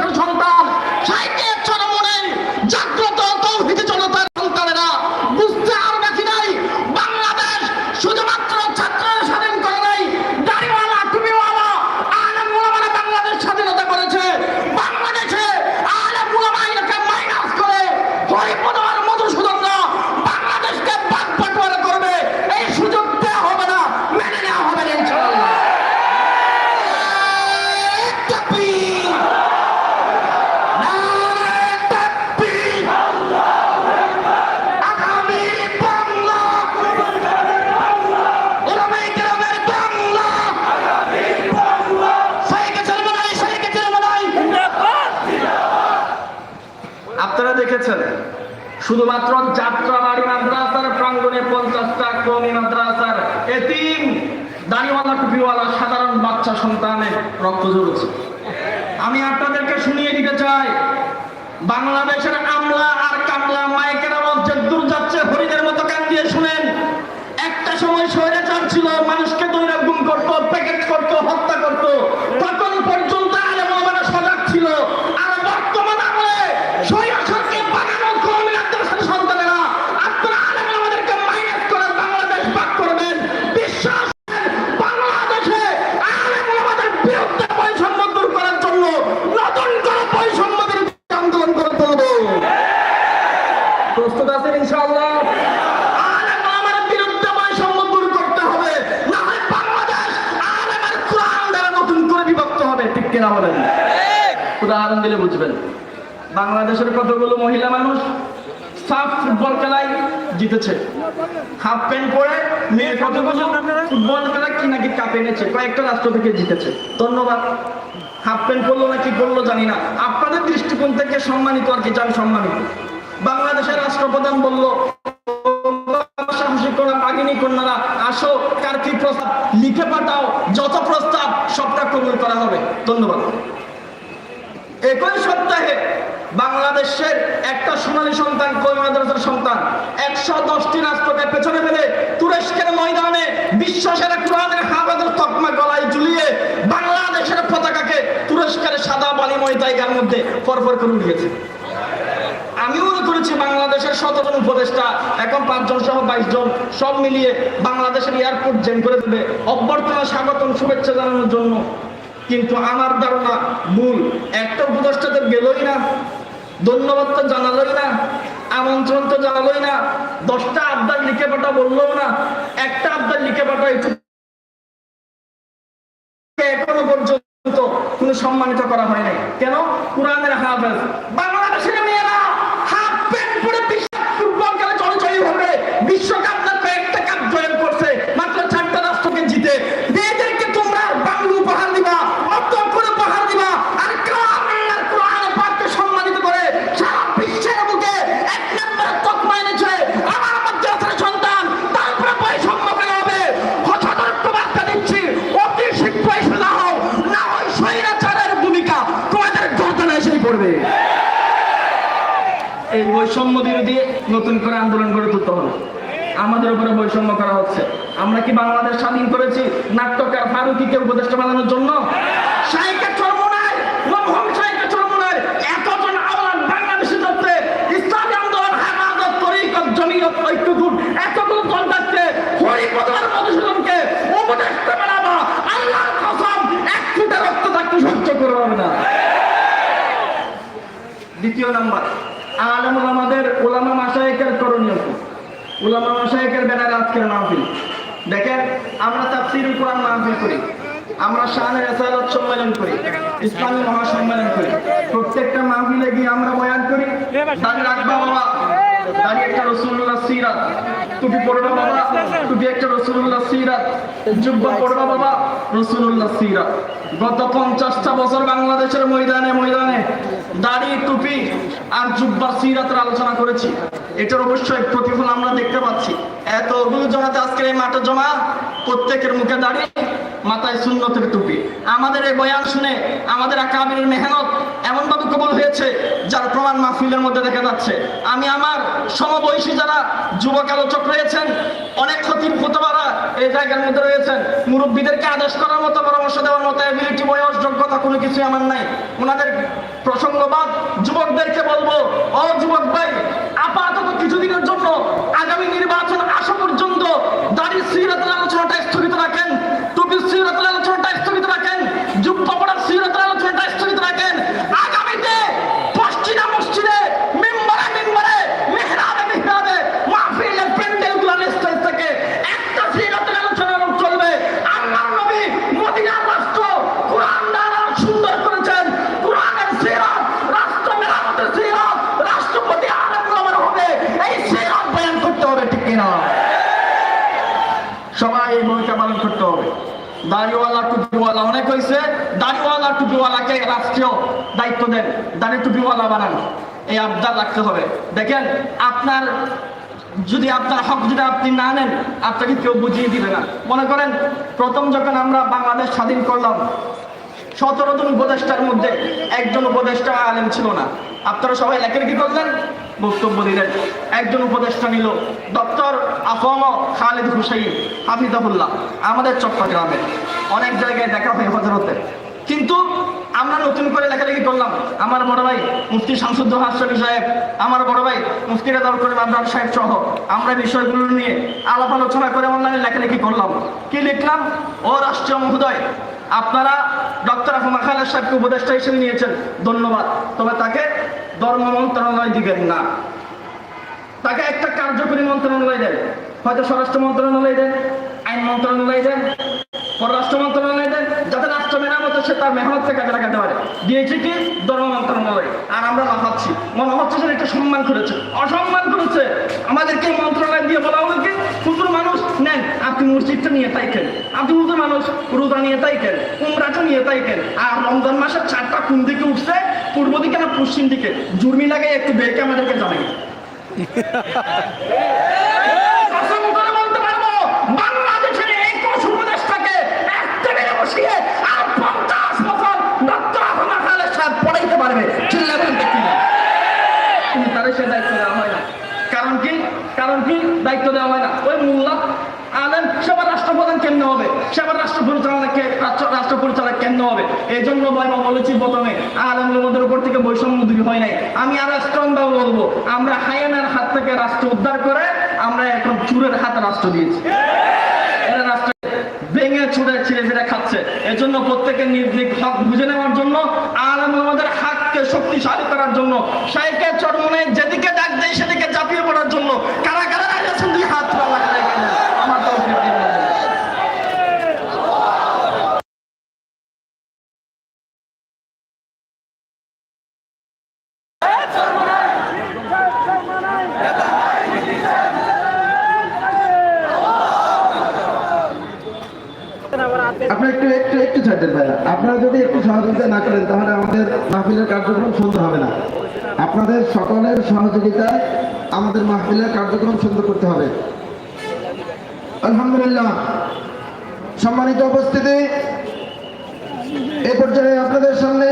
মাদ্রাসার সন্তান দেখেছেন? শুধুমাত্র যাত্রাবাড়ি মাদ্রাসার প্রাঙ্গনে পঞ্চাশটা কমি মাদ্রাসার এতিম, দাড়িওয়ালা, টুপিওয়ালা, সাধারণ বাচ্চা সন্তানে রক্ত জড়ছে আমি আপনাদেরকে শুনিয়ে দিতে চাই, বাংলাদেশের আমলা আর কামলা কিনা বলেন উদাহরণ দিলে বুঝবেন। বাংলাদেশের কতগুলো মহিলা মানুষ সাফ ফুটবল খেলায় জিতেছে। হাফ প্যান্ট পরে কতগুলো ফুটবল খেলা কি নাকি কাপ এনেছে, কয়েকটা রাষ্ট্র থেকে জিতেছে। ধন্যবাদ। হাফ প্যান্ট পরলো না কি পরলো জানি না। আপনাদের দৃষ্টিকোণ থেকে সম্মানিত আর কি আমি সম্মানিত। বাংলাদেশের রাষ্ট্রপ্রধান বলল, সাহসী কন্যারা, আসো, কার প্রস্তাব লিখে পাঠাও, যত প্রস্তাব সবটা কবুল করা হবে। ধন্যবাদ। একই সপ্তাহে বাংলাদেশের একটা সোনালী সন্তান কৌমি মাদ্রাসার সন্তান, একশো দশটি রাষ্ট্রকে পেছনে ফেলে তুরস্কের ময়দানে বিশ্ব সেরা কোরআনের হাফাজের তকমা গলায় ঝুলিয়ে বাংলাদেশের পতাকাকে তুরস্কের সাদা বালিময় জায়গার মধ্যে ফরফর করে উঠিয়েছে। আমি মনে করেছি বাংলাদেশের শতজন উপদেষ্টা, এখন পাঁচজন সহ বাইশ জন সব মিলিয়ে বাংলাদেশের এয়ারপোর্ট জেন করে দেবে। অভ্যর্থনা, স্বাগতম, শুভেচ্ছা জানানোর জন্য। কিন্তু আমার ধারণা ভুল একটা উপদেষ্টা তো গেলই না। ধন্যবাদ তো জানালোই না, আমন্ত্রণ তো জানালোই না। দশটা আবদার লিখে পাঠা বলল না, একটা আবদার লিখে পাঠা এখনও পর্যন্ত কোনো সম্মানিত করা হয় নাই। কেন? কোরআনের হাফেজ। বাংলাদেশের বিশ্বকাপ না কয়েকটা কাপ জয়েন করছে, মাত্র চারটা রাষ্ট্রকে জিতে। মেয়েদেরকে তোমরা বাংলা উপহার দিবা আর ভূমিকা তোমাদের গর্দনে এসেই পড়বে। এই বৈষম্য বিরোধী নতুন করে আন্দোলন গড়ে তুলতে হবে। আমাদের উপরে বৈষম্য করা হচ্ছে। আমরা কি বাংলাদেশ স্বাধীন করেছি? নাট্যকার ফারুকিকে উপদেষ্টা বানানোর জন্য? থাকতে না। দ্বিতীয় নাম্বার, আলম আমাদের ওলামা মাসায়েকের করণীয় কি? মশাইকের ব্যানারে আজকের মাহফিল। দেখেন, আমরা তাফসির কোরআন মাহফিল করি। আমরা শাহানের রেসালত সম্মেলন করি, ইসলামী মহাসম্মেলন করি। প্রত্যেকটা মাহফিলে গিয়ে আমরা বয়ান করি, দাঁড়িয়ে রাখবা বাবা। দাঁড়িয়ে একটা রসুল্লাহ সিরাত। পড়বা বাবা। একটা রসুল্লাহ সিরাত। জুব্বা পড়বা বাবা। রসুল্লাহ সিরাত। গত পঞ্চাশটা বছর বাংলাদেশের ময়দানে ময়দানে দাড়ি, টুপি আর সিরাতের আলোচনা করেছি। এটার অবশ্যই প্রতিফল আমরা দেখতে পাচ্ছি। এতগুলো জমাতে আজকের এই মাঠে জমা, প্রত্যেকের মুখে দাড়ি, মাথায় সুন্নতের টুপি। আমাদের এই বয়ান শুনে আমাদের আকাবিরের মেহনত এমন ভাবে কবল হয়েছে মাহফিলের মধ্যে দেখা যাচ্ছে। আমি আমার সমবয়সী যারা যুবক আলোচক রয়েছেন, অনেক ক্ষতির ফতোয়ারা এই জায়গার মধ্যে রয়েছেন। মুরব্বীদেরকে আদেশ করার মতো, পরামর্শ দেওয়ার মতো এবিলিটি বয়স, যোগ্যতা কোনো কিছুই আমার নাই। ওনাদের প্রসঙ্গবাদ যুবকদেরকে বলব এই ভূমিকা পালন করতে হবে। দাড়িওয়ালা টুপিওয়ালা, অনেক হয়েছে, দাড়িওয়ালা টুপিওয়ালাকে রাষ্ট্রীয় দায়িত্ব দেন। দাড়ি টুপিওয়ালা বানান, এই আবদার রাখতে হবে। দেখেন, আপনার, যদি আপনার হক যদি আপনি না নেন, আপনাকে কেউ বুঝিয়ে দিবে না। মনে করেন, প্রথম যখন আমরা বাংলাদেশ স্বাধীন করলাম, সতেরো জন উপদেষ্টার মধ্যে একজন উপদেষ্টা আলেম ছিল না। আপনারা সবাই লেখালেখি করলেন? বক্তব্য দিলেন। একজন উপদেষ্টা নিল ডক্টর আফম খালিদ হুসাইন, হাফিজাহুল্লাহ, আমাদের চট্টগ্রামে। অনেক জায়গায় দেখা হয় হজরতের কিন্তু আমরা নতুন করে লেখালেখি করলাম। আমার বড় ভাই মুফতি শামসুদ্দোহা শরীফ সাহেব, আমার বড় ভাই মুফতি রেদাউল করিম আবরার সাহেব সহ আমরা বিষয়গুলো নিয়ে আলাপ আলোচনা করে অনলাইনে লেখালেখি করলাম। কি লিখলাম? ও রাষ্ট্রীয় মহোদয়, আপনারা ডক্টর আফমা খালেদ সাহেবকে উপদেষ্টা হিসেবে নিয়েছেন। ধন্যবাদ। তবে তাকে ধর্ম মন্ত্রণালয় দিবেন না। তাকে একটা কার্যকরী মন্ত্রণালয় দেন। হয়তো স্বরাষ্ট্র মন্ত্রণালয় দেন, আইন মন্ত্রণালয় দেন, পররাষ্ট্র মন্ত্রণালয় দেন, যাতে রাষ্ট্র মেরামতে সে তার মেহনতকে কাজে লাগাতে পারে। দিয়েছে কি? ধর্ম মন্ত্রণালয়। আর আমরা লাফাচ্ছি। মনে হচ্ছে যে একটা সম্মান করেছে। অসম্মান করেছে। আমাদেরকে মন্ত্রণালয় দিয়ে বলা হলো কি? হুজুর মানুষ নেন, আপনি মসজিদটা নিয়ে তাই কেন আপনি হুজুর মানুষ রোজা নিয়ে তাই কেন উমরাটা নিয়ে তাই কেন আর রমজান মাসের চারটা কোন দিকে উঠছে? পূর্ব দিকে না পশ্চিম দিকে? জুর্মি লাগে একটু বেরকে আমাদেরকে জানাই। কারণ কি? দায়িত্ব দেওয়া হয় না। ওই মোল্লা আলেম, সেবার রাষ্ট্রপ্রধান কেমনে হবে? সেবার রাষ্ট্র পরিচালনাকে রাষ্ট্র রাষ্ট্র পরিচালক কেমনে হবে এই জন্য বলেছি প্রথমে আলেমদের মধ্যে উপর থেকে বৈষম্য দূর হয় নাই। আমি আর স্ট্রং ভাবে বলব, আমরা হায়ানার হাত থেকে রাষ্ট্র উদ্ধার করে আমরা এখন চুরের হাতে রাষ্ট্র দিয়েছি। এরা রাষ্ট্র ভেঙে ছুড়ে ছিঁড়ে ফিরে খাচ্ছে। এজন্য প্রত্যেকের নিজ নিজ হক বুঝে নেওয়ার জন্য, আলম আমাদের হাতকে শক্তিশালী করার জন্য সাইকে চরমনে যেদিকে ডাক দেয় সেদিকে চাপিয়ে পড়ার জন্য কারা কারা রাজি আছেন দুই হাত তোলা লাগা এখানে। আমার তো আপনি একটু একটু একটু ছাড় দেন ভাইয়া আপনারা যদি একটু সহযোগিতা না করেন, তাহলে আমাদের মাহফিলের কার্যক্রম সুন্দর হবে না। আপনাদের সকলের সহযোগিতায় আমাদের মাহফিলের কার্যক্রম সুন্দর করতে হবে। আলহামদুলিল্লাহ। সম্মানিত উপস্থিতি, এ পর্যায়ে আপনাদের সামনে